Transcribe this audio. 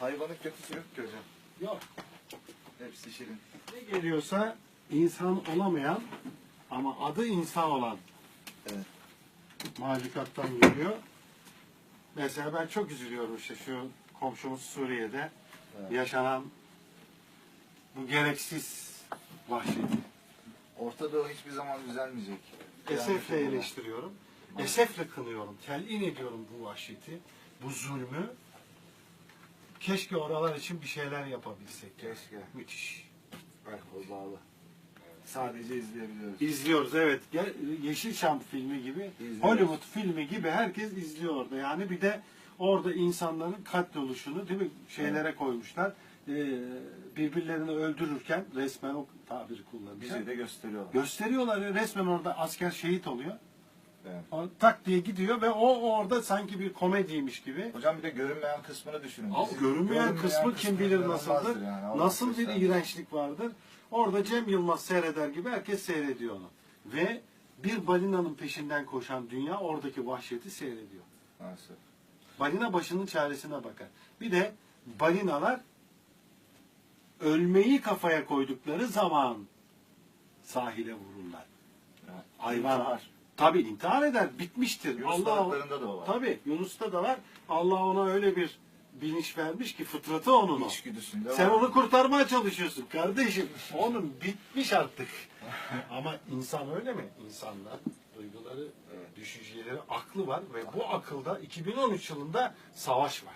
Hayvanın kötüsü yok ki hocam. Yok. Hepsi şirin. Ne geliyorsa insan olamayan ama adı insan olan Evet. mahlukattan geliyor. Mesela ben çok üzülüyorum işte şu komşumuz Suriye'de Evet. yaşanan bu gereksiz vahşeti. Orta Doğu hiçbir zaman düzelmeyecek. Esefle eleştiriyorum. Esefle kınıyorum. Telin ediyorum bu vahşeti, bu zulmü. Keşke oralar için bir şeyler yapabilsek. Keşke. Müthiş. Alkol bağlı. Sadece izleyebiliyoruz. İzliyoruz evet. Gel- Yeşilçam filmi gibi, İzliyoruz. Hollywood filmi gibi herkes izliyor orada. Yani bir de orada insanların katledilişini değil mi şeylere koymuşlar. Ee, birbirlerini öldürürken resmen o tabiri kullanacağım. Bizi de gösteriyorlar. Gösteriyorlar ya, resmen orada asker şehit oluyor. Evet. O tak diye gidiyor ve o orada sanki bir komediymiş gibi. Hocam bir de görünmeyen kısmını düşünün. Ama Bizim görünmeyen kısmı kim bilir nasıldır. yani. Nasıl bir iğrençlik vardır. Orada Cem Yılmaz seyreder gibi herkes seyrediyor onu. Ve bir balinanın peşinden koşan dünya oradaki vahşeti seyrediyor. Maalesef. Balina başının çaresine bakar. Bir de balinalar ölmeyi kafaya koydukları zaman sahile vururlar. Evet. Hayvan İntihar. Tabi intihar eder, bitmiştir. Yunus Allah da o var. Tabi Yunus'ta da var. Allah ona öyle bir bilinç vermiş ki fıtratı onun o. İçgüdüsünde Sen var. onu kurtarmaya çalışıyorsun kardeşim. Onun bitmiş artık. Ama insan öyle mi? İnsanda duyguları, düşünceleri, aklı var ve bu akılda 2013 yılında savaş var.